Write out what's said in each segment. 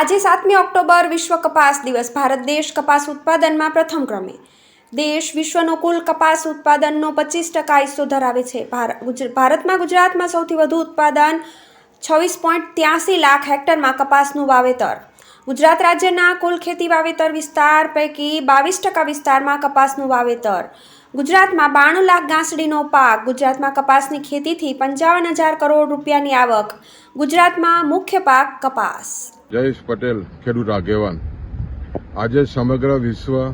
આજે સાતમી ઓક્ટોબર વિશ્વ કપાસ દિવસ. ભારત દેશ કપાસ ઉત્પાદનમાં પ્રથમ ક્રમે. દેશ વિશ્વનો કુલ કપાસ ઉત્પાદનનો પચીસ ટકા હિસ્સો ધરાવે છે. ભારતમાં ગુજરાતમાં સૌથી વધુ ઉત્પાદન છવ્વીસ પોઈન્ટ ત્યાસી લાખ હેક્ટરમાં કપાસનું વાવેતર. ગુજરાત રાજ્યના કુલ ખેતી વાવેતર વિસ્તાર પૈકી બાવીસ ટકા વિસ્તારમાં કપાસનું વાવેતર. ગુજરાતમાં બાણું લાખ ગાંસડીનો પાક. ગુજરાતમાં કપાસની ખેતીથી પંચાવન હજાર કરોડ રૂપિયાની આવક. ગુજરાતમાં મુખ્ય પાક કપાસ. જયેશ પટેલ, ખેડૂત આગેવાન. આજે સમગ્ર વિશ્વ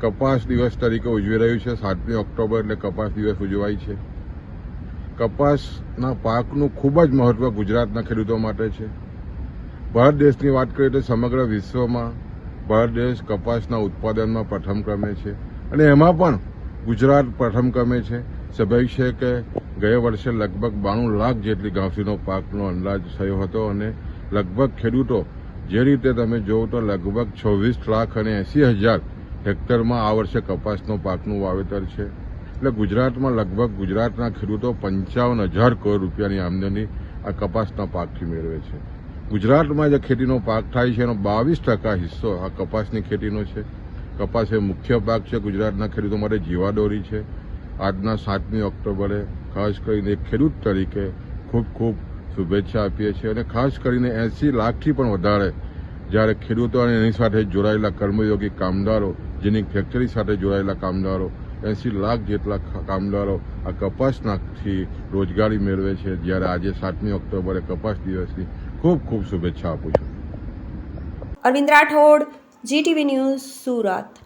કપાસ દિવસ તરીકે ઉજવી રહ્યું છે. સાતમી ઓક્ટોબર એટલે કપાસ દિવસ ઉજવાય છે. કપાસના પાકનું ખૂબ જ મહત્વ ગુજરાતના ખેડૂતો માટે છે. ભારત દેશની વાત કરીએ તો સમગ્ર વિશ્વમાં ભારત દેશ કપાસના ઉત્પાદનમાં પ્રથમ ક્રમે છે. અને એમાં પણ ગુજરાત પ્રથમ ક્રમે છે. સ્વાભાવિક છે કે ગયા વર્ષે લગભગ બાણું લાખ જેટલી ઘાસીનો પાકનો અંદાજ થયો હતો અને લગભગ ખેડૂતો, જે રીતે તમે જોવો તો લગભગ છવ્વીસ લાખ અને એસી હજાર હેક્ટરમાં આ વર્ષે કપાસનો પાકનું વાવેતર છે. એટલે ગુજરાતમાં લગભગ ગુજરાતના ખેડૂતો પંચાવન હજાર કરોડ રૂપિયાની આમદની આ કપાસના પાકથી મેળવે છે. ગુજરાતમાં જે ખેતીનો પાક થાય છે એનો બાવીસ ટકા હિસ્સો આ કપાસની ખેતીનો છે. કપાસ એ મુખ્ય પાક છે ગુજરાતના ખેડૂતો માટે જીવાદોરી છે. આજના સાતમી ઓક્ટોબરે ખાસ કરીને એક ખેડૂત તરીકે ખૂબ ખૂબ શુભેચ્છા આપીએ છીએ અને ખાસ કરીને એસી લાખથી પણ વધારે જ્યારે ખેડૂતો અને એની સાથે જોડાયેલા કર્મયોગી કામદારો, જેની ફેક્ટરી સાથે જોડાયેલા કામદારો, એસી લાખ જેટલા કામદારો આ કપાસનાથી રોજગારી મેળવે છે. જ્યારે આજે સાતમી ઓક્ટોબરે કપાસ દિવસની ખૂબ ખૂબ શુભેચ્છા આપું છું. Arvind Rathod GTV news Surat.